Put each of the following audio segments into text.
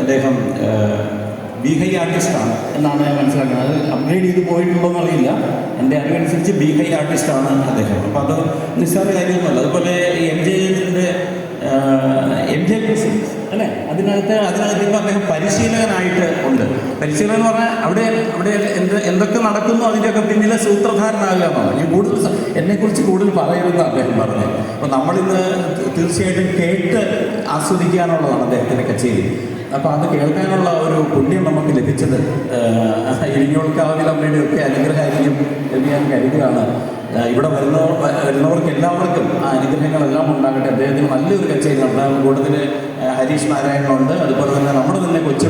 അദ്ദേഹം ബീഹൈ ആർട്ടിസ്റ്റാണ്. എന്നാണ് ഞാൻ മനസ്സിലാക്കുന്നത്. അത് അപ്ഗ്രേഡ് ചെയ്ത് പോയിട്ടുണ്ടോ എന്നറിയില്ല എന്റെ അറിവനുസരിച്ച് ആർട്ടിസ്റ്റ് ആർട്ടിസ്റ്റാണ് അദ്ദേഹം. അപ്പോൾ അത് നിസ്സാര കാര്യമൊന്നുമല്ല. അതുപോലെ എം ജെ ജെന്റെ എം ജെ പ്രസിഡൻസ് അല്ലേ? അതിനകത്ത് അതിനകത്ത് ഇപ്പോൾ അദ്ദേഹം പരിശീലകനായിട്ട് ഉണ്ട്. പരിശീലനം എന്ന് പറഞ്ഞാൽ അവിടെ അവിടെ എന്ത് എന്തൊക്കെ നടക്കുന്നു അതിന്റെയൊക്കെ പിന്നിലെ സൂത്രധാരനാകുക എന്നാണ് ഞാൻ കൂടുതൽ എന്നെക്കുറിച്ച് കൂടുതൽ പറയുമെന്ന് അദ്ദേഹം പറഞ്ഞു. അപ്പോൾ നമ്മളിന്ന് തീർച്ചയായിട്ടും കേട്ട് ആസ്വദിക്കാനുള്ളതാണ് അദ്ദേഹത്തിന്റെ കച്ചേരി. അപ്പോൾ അത് കേൾക്കാനുള്ള ഒരു പുണ്യം നമുക്ക് ലഭിച്ചത് ഇരിഞ്ഞോൾക്കാവിൽ അമ്മയുടെ ഒക്കെ അനുഗ്രഹമായിരിക്കും എന്ന് ഞാൻ കരുതുകയാണ്. ഇവിടെ വരുന്നവർ വരുന്നവർക്ക് എല്ലാവർക്കും ആ അനുഗ്രഹങ്ങളെല്ലാം ഉണ്ടാകട്ടെ. അദ്ദേഹത്തിന് നല്ലൊരു കച്ചേരി നടത്താൻ കൂടുതൽ ഹരീഷ് നാരായണനുണ്ട്. അതുപോലെ തന്നെ നമ്മുടെ തന്നെ കൊച്ചു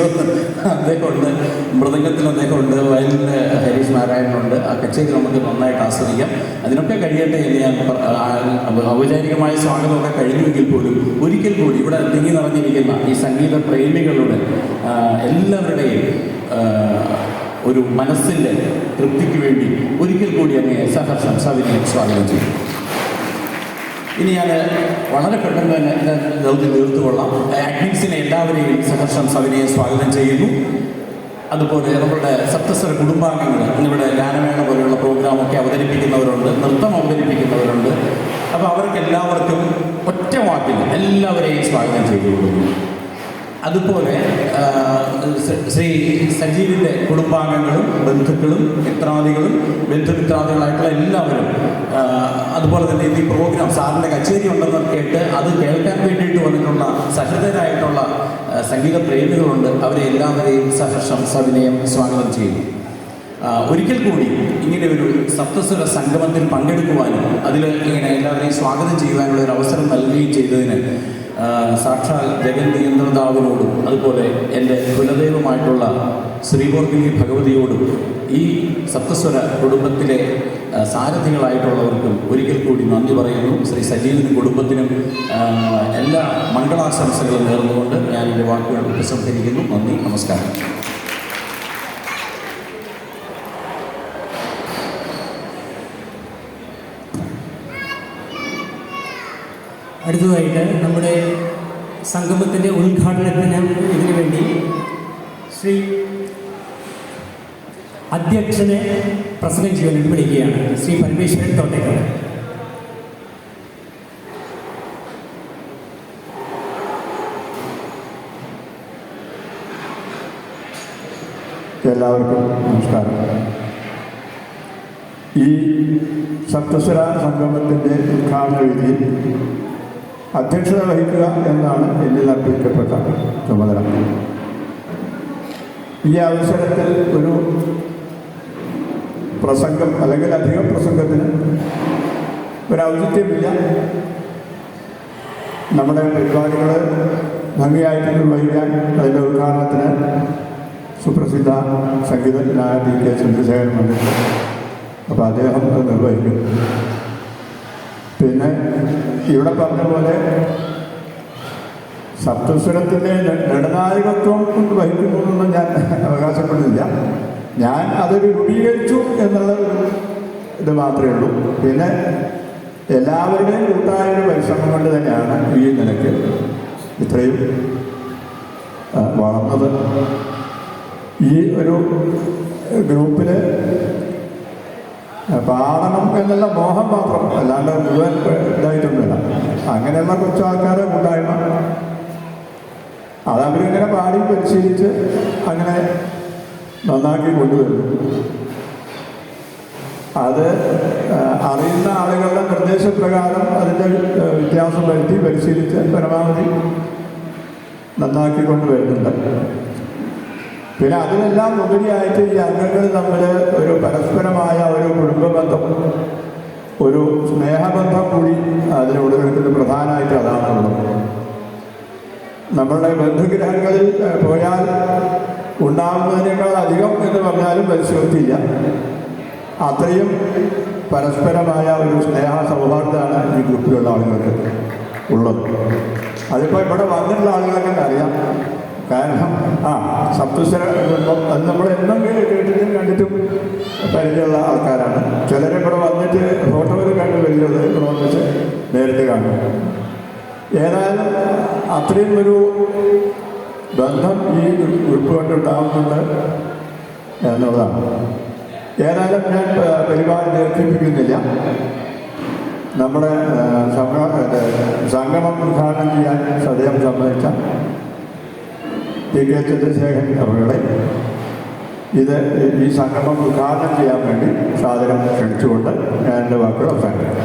ഡോക്ടർ അദ്ദേഹമുണ്ട്. മൃദംഗത്തിൽ അദ്ദേഹമുണ്ട്. വയലിന്റെ ഹരീഷ് നാരായണനുണ്ട്. ആ കച്ചേരി നമുക്ക് നന്നായിട്ട് ആസ്വദിക്കാം. അതിനൊക്കെ കഴിയട്ടെ എന്ന് ഞാൻ ഔപചാരികമായ സ്വാഗതമൊക്കെ കഴിഞ്ഞുവെങ്കിൽ പോലും തിങ്ങി നിറഞ്ഞിരിക്കുന്ന ഈ സംഗീത പ്രേമികളുടെ എല്ലാവരുടെയും ഒരു മനസ്സിന്റെ തൃപ്തിക്ക് വേണ്ടി ഒരിക്കൽ കൂടി അങ്ങേ സഹർഷം സവിനയം സ്വാഗതം ചെയ്യും ഇനി ഞാൻ വളരെ പെട്ടെന്ന് തന്നെ ദൗത്യം തീർത്തുകൊള്ളാം. അഡ്മിൻസിനെ എല്ലാവരെയും സഹർഷം സവിനയം സ്വാഗതം ചെയ്യുന്നു. അതുപോലെ നമ്മളുടെ സപ്തസ്വര കുടുംബാംഗങ്ങൾ ഇന്നിവിടെ ഗാനമേള പോലെയുള്ള പ്രോഗ്രാമൊക്കെ അവതരിപ്പിക്കുന്നവരുണ്ട് നൃത്തം അവതരിപ്പിക്കുന്നവരുണ്ട്. അപ്പോൾ അവർക്ക് എല്ലാവർക്കും ഒറ്റ വാക്കിൽ എല്ലാവരെയും സ്വാഗതം ചെയ്തു അതുപോലെ ശ്രീ- സജീവിന്റെ കുടുംബാംഗങ്ങളും ബന്ധുക്കളും മിത്രാദികളും ബന്ധുമിത്രാദികളായിട്ടുള്ള എല്ലാവരും അതുപോലെ തന്നെ ഈ പ്രോഗ്രാം സാറിന്റെ കച്ചേരി ഉണ്ടെന്ന് കേട്ട് അത് കേൾക്കാൻ വേണ്ടിയിട്ട് വന്നിട്ടുള്ള സഹൃദരായിട്ടുള്ള സംഗീത പ്രേമികളുണ്ട്. അവരെ എല്ലാവരെയും സഹർഷം സവിനയം സ്വാഗതം ചെയ്യുന്നു. ഒരിക്കൽ കൂടി ഇങ്ങനെ ഒരു സപ്തസ്വര സംഗമത്തിൽ പങ്കെടുക്കുവാനും അതിൽ ഇങ്ങനെ എല്ലാവരെയും സ്വാഗതം ചെയ്യുവാനുള്ള ഒരു അവസരം നൽകുകയും ചെയ്തതിന് സാക്ഷാൽ ജഗൻ നിയന്ത്രതാവിനോടും അതുപോലെ എന്റെ കുലദൈവമായിട്ടുള്ള ശ്രീകോർഗിനി ഭഗവതിയോടും ഈ സപ്തസ്വര കുടുംബത്തിലെ സാരഥികളായിട്ടുള്ളവർക്കും ഒരിക്കൽ കൂടി നന്ദി പറയുന്നു. ശ്രീ സജീവിനും കുടുംബത്തിനും എല്ലാ മംഗളാശംസകളും നേർന്നുകൊണ്ട് ഞാൻ എന്റെ വാക്കുകൾ ഉപസംഹരിക്കുന്നു നന്ദി നമസ്കാരം. അടുത്തതായിട്ട് നമ്മുടെ സംഗമത്തിന്റെ ഉദ്ഘാടനത്തിന് ഇതിനു വേണ്ടി ശ്രീ അധ്യക്ഷനെ പ്രസംഗം ചെയ്യാൻ വിളിക്കുകയാണ്. ശ്രീ പരമേശ്വരൻ തോട്ടേക്കർ. എല്ലാവർക്കും നമസ്കാരം. ഈ സപ്തസ്വര സംഗമത്തിന്റെ ഉദ്ഘാടന വിധി അധ്യക്ഷത വഹിക്കുക എന്നാണ് എന്നിൽ അർപ്പിക്കപ്പെട്ട ചുമതല. ഈ അവസരത്തിൽ ഒരു പ്രസംഗം അല്ലെങ്കിൽ അധികം പ്രസംഗത്തിന് ഒരു ഔചിത്യമില്ല. നമ്മുടെ പരിപാടികൾ ഭംഗിയായിട്ട് നിർവഹിക്കാൻ അതിന്റെ ഉദ്ഘാടനത്തിന് സുപ്രസിദ്ധ സംഗീതജ്ഞനായ ടി കെ ചന്ദ്രശേഖരൻ വന്നിട്ട് അപ്പോൾ അദ്ദേഹം നിർവഹിക്കും പിന്നെ ഇവിടെ പറഞ്ഞ പോലെ സപ്തസ്വരത്തിന്റെ ന- കൊണ്ട് വഹിക്കുന്നു എന്നൊന്നും ഞാൻ അവകാശപ്പെടുന്നില്ല. ഞാൻ അത് രൂപീകരിച്ചു എന്നുള്ള ഇത് മാത്രമേ ഉള്ളൂ. പിന്നെ എല്ലാവരുടെയും കൂട്ടായ ഒരു പരിശ്രമം കൊണ്ട് തന്നെയാണ് ഈ നിലയ്ക്ക് ഇത്രയും വളർന്നത്. ഈ ഒരു ഗ്രൂപ്പിൽ പാടണം എന്നുള്ള മോഹം മാത്രം. അല്ലാണ്ട് മുഴുവൻ ഇതായിട്ടൊന്നുമില്ല. അങ്ങനെയുള്ള കുറച്ച് ആൾക്കാരെ കൂട്ടായ്മ അതവരിങ്ങനെ പാടി പരിശീലിച്ച് അങ്ങനെ നന്നാക്കി കൊണ്ടുവരുന്നു. അത് അറിയുന്ന ആളുകളുടെ നിർദ്ദേശപ്രകാരം അതിന്റെ വ്യത്യാസം വരുത്തി പരിശീലിച്ച് പരമാവധി നന്നാക്കി കൊണ്ടുവരുന്നുണ്ട്. പിന്നെ അതിനെല്ലാം ഉപരിയായിട്ട് ഈ അംഗങ്ങൾ തമ്മിൽ ഒരു പരസ്പരമായ ഒരു കുടുംബ ബന്ധം ഒരു സ്നേഹബന്ധം കൂടി അതിനോട് നിൽക്കുന്നത് പ്രധാനമായിട്ട് അതാണുള്ളത്. നമ്മളുടെ ബന്ധുഗ്രഹങ്ങളിൽ പോയാൽ ഉണ്ടാകുന്നതിനേക്കാൾ അധികം എന്ന് പറഞ്ഞാലും പരിശോധിച്ചില്ല അത്രയും പരസ്പരമായ ഒരു സ്നേഹ സൗഹാർദ്ദമാണ് ഈ ഗ്രൂപ്പിലുള്ള ആളുകൾക്ക് ഉള്ളത്. അതിപ്പോൾ ഇവിടെ വന്നിട്ടുള്ള ആളുകളൊക്കെ അറിയാം. കാരണം ആ സപ്തസ്വര അത് നമ്മൾ എന്നും കേട്ടിട്ടും കണ്ടിട്ടും പരിചയമുള്ള ആൾക്കാരാണ്. ചിലരെ ഇവിടെ വന്നിട്ട് ഫോട്ടോയിൽ കണ്ട് വരുന്നത് ഇവിടെ വന്നിട്ട് നേരിട്ട് കാണും. ഏതായാലും അത്രയും ഒരു ബന്ധം ഈ ഗ്രൂപ്പ് കൊണ്ടുണ്ടാകുന്നുണ്ട് എന്നുള്ളതാണ്. ഏതായാലും ഞാൻ പരിപാടി ദീർഘിപ്പിക്കുന്നില്ല. നമ്മുടെ സംഘം ഉദ്ഘാടനം ചെയ്യാൻ സദയം സമ്മതിച്ച ടി കെ ചന്ദ്രശേഖരൻ അവരുടെ. ഇത് ഈ സംഗമം ഉദ്ഘാടനം ചെയ്യാൻ വേണ്ടി സാധനം ക്ഷണിച്ചുകൊണ്ട് ഞാൻ എന്റെ വാക്കുകൾ അവസാനിപ്പിക്കും.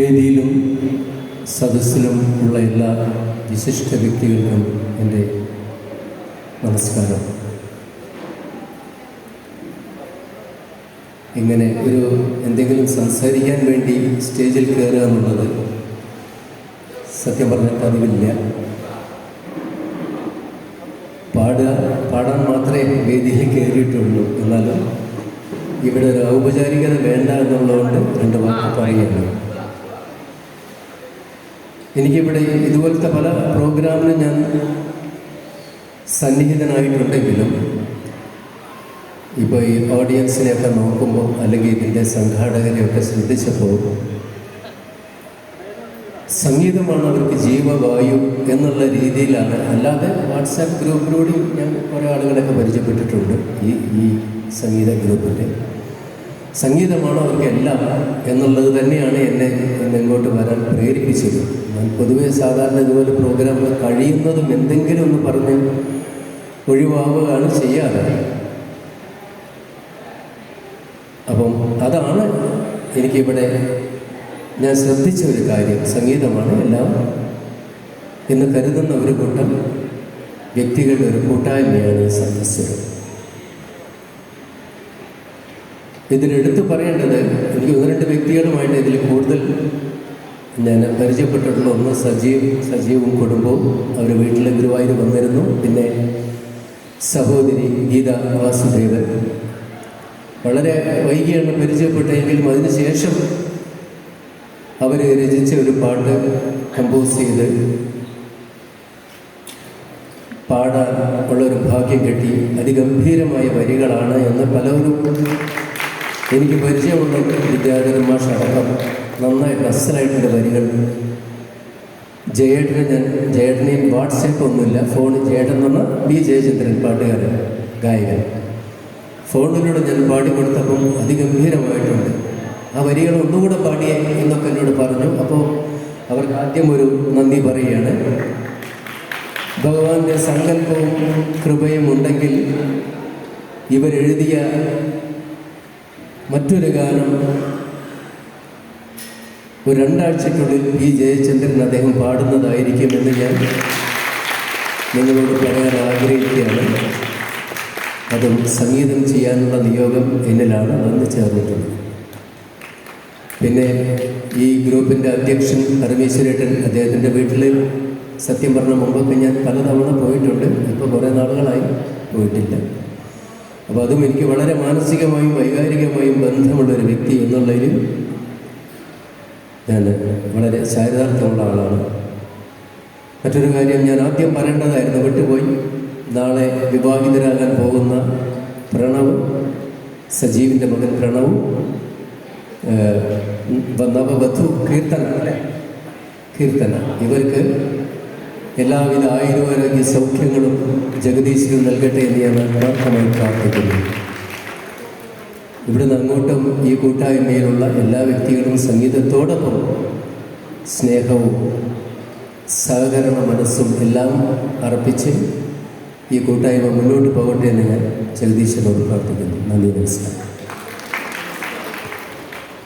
വേദിയിലും സദസ്സിലും ഉള്ള എല്ലാ വിശിഷ്ട വ്യക്തികൾക്കും എന്റെ നമസ്കാരം. ഇങ്ങനെ ഒരു എന്തെങ്കിലും സംസാരിക്കാൻ വേണ്ടി സ്റ്റേജിൽ കയറുക എന്നുള്ളത് സത്യം പറഞ്ഞാൽ പതിവില്ല. പാടുക പാടാൻ മാത്രമേ വേദിയിൽ കയറിയിട്ടുള്ളൂ. എന്നാലും ഇവിടെ ഒരു ഔപചാരികത വേണ്ട എന്നുള്ളതുകൊണ്ട് രണ്ട് വാക്ക് പറയുകയാണ്. എനിക്കിവിടെ ഇതുപോലത്തെ പല പ്രോഗ്രാമിനും ഞാൻ സന്നിഹിതനായിട്ടുണ്ടെങ്കിലും ഇപ്പോൾ ഈ ഓഡിയൻസിനെയൊക്കെ നോക്കുമ്പോൾ അല്ലെങ്കിൽ ഇതിന്റെ സംഘാടകരെയൊക്കെ ശ്രദ്ധിച്ചപ്പോൾ സംഗീതമാണ് അവർക്ക് ജീവവായു എന്നുള്ള രീതിയിലാണ്. അല്ലാതെ വാട്സാപ്പ് ഗ്രൂപ്പിലൂടെയും ഞാൻ കുറേ ആളുകളൊക്കെ പരിചയപ്പെട്ടിട്ടുണ്ട് ഈ ഈ സംഗീത ഗ്രൂപ്പിന്റെ. സംഗീതമാണ് അവർക്ക് എല്ലാം എന്നുള്ളത് തന്നെയാണ് എന്നെ എന്നെ ഇങ്ങോട്ട് വരാൻ പ്രേരിപ്പിച്ചത്. ഞാൻ പൊതുവെ സാധാരണ ഇതുപോലെ പ്രോഗ്രാമുകൾ കഴിയുന്നതും എന്തെങ്കിലും ഒന്ന് പറഞ്ഞ് ഒഴിവാവുകയാണ് ചെയ്യാറ്. അപ്പം അതാണ് എനിക്കിവിടെ ഞാൻ ശ്രദ്ധിച്ച ഒരു കാര്യം. സംഗീതമാണ് എല്ലാം എന്ന് കരുതുന്ന ഒരു കൂട്ടം വ്യക്തികളുടെ ഒരു കൂട്ടായ്മയാണ് സദസ്സുകൾ ഇതിലെടുത്ത് പറയേണ്ടത് എനിക്ക് ഒന്ന് രണ്ട് വ്യക്തികളുമായിട്ട് ഇതിൽ കൂടുതൽ ഞാൻ പരിചയപ്പെട്ടിട്ടുള്ള ഒന്ന് സജീവ് സജീവും കുടുംബവും അവർ വീട്ടിലെ ഗുരുവായൂർ വന്നിരുന്നു. പിന്നെ സഹോദരി ഗീത വാസുദേവൻ. വളരെ വൈകിയാണ് പരിചയപ്പെട്ടെങ്കിലും അതിനുശേഷം അവർ രചിച്ച ഒരു പാട്ട് കമ്പോസ് ചെയ്ത് പാടാൻ ഉള്ളൊരു ഭാഗ്യം കിട്ടി. അതിഗംഭീരമായ വരികളാണ് എന്ന് പലരും എനിക്ക് പരിചയമുള്ള വിദ്യാധരൻ മാഷ് അടക്കം നന്നായിട്ട് അസലായിട്ടുണ്ട് വരികൾ. ജയേട്ടനെ ഞാൻ ജയേട്ടനെയും വാട്സപ്പ് ഒന്നുമില്ല. ഫോണിൽ ജയേട്ടൻ എന്ന ബി ജയചന്ദ്രൻ പാട്ടുകാരൻ ഗായകൻ. ഫോണിലൂടെ ഞാൻ പാടിക്കൊടുത്തപ്പം അതിഗംഭീരമായിട്ടുണ്ട്. ആ വരികൾ ഒന്നുകൂടെ പാടിയേ എന്നൊക്കെ എന്നോട് പറഞ്ഞു. അപ്പോൾ അവർക്ക് ആദ്യം ഒരു നന്ദി പറയുകയാണ്. ഭഗവാന്റെ സങ്കല്പവും കൃപയും ഉണ്ടെങ്കിൽ ഇവരെഴുതിയ മറ്റൊരു ഗാനം ഒരു രണ്ടാഴ്ചക്കുള്ളിൽ പി ജയചന്ദ്രൻ അദ്ദേഹം പാടുന്നതായിരിക്കും പാടുന്നതായിരിക്കുമെന്ന് ഞാൻ നിങ്ങളോട് പറയാൻ ആഗ്രഹിക്കുകയാണ്. അതും സംഗീതം ചെയ്യാനുള്ള നിയോഗം എന്നിലാണ് വന്നു ചേർന്നിട്ടുള്ളത് പിന്നെ ഈ ഗ്രൂപ്പിന്റെ അധ്യക്ഷൻ പരമേശ്വരേട്ടൻ അദ്ദേഹത്തിന്റെ വീട്ടിൽ സത്യം പറഞ്ഞ മുമ്പൊക്കെ ഞാൻ പലതവണ പോയിട്ടുണ്ട്. ഇപ്പോൾ കുറേ നാളുകളായി പോയിട്ടില്ല. അപ്പോൾ അതും എനിക്ക് വളരെ മാനസികമായും വൈകാരികമായും ബന്ധമുള്ള ഒരു വ്യക്തി എന്നുള്ളതിലും ഞാൻ വളരെ സാരിതാർത്ഥമുള്ള ആളാണ്. മറ്റൊരു കാര്യം ഞാൻ ആദ്യം പറയേണ്ടതായിരുന്നു വിട്ടുപോയി. നാളെ വിവാഹിതരാകാൻ പോകുന്ന പ്രണവ് സജീവിന്റെ മകൻ പ്രണവും നവവധു കീർത്തന അല്ലേ? കീർത്തന. ഇവർക്ക് എല്ലാവിധ ആയുരാരോഗ്യ സൗഖ്യങ്ങളും ജഗദീശ്വരൻ നൽകട്ടെ എന്ന് ഞാൻ ആത്മാർത്ഥമായി പ്രാർത്ഥിക്കുന്നു. ഇവിടുന്ന് അങ്ങോട്ടും ഈ കൂട്ടായ്മയിലുള്ള എല്ലാ വ്യക്തികളും സംഗീതത്തോടൊപ്പം സ്നേഹവും സഹകരണ മനസ്സും എല്ലാം അർപ്പിച്ച് ഈ കൂട്ടായ്മ മുന്നോട്ട് പോകട്ടെ എന്ന് ഞാൻ ജഗദീശ്വരനോട് പ്രാർത്ഥിക്കുന്നു. നന്ദി നമസ്കാരം.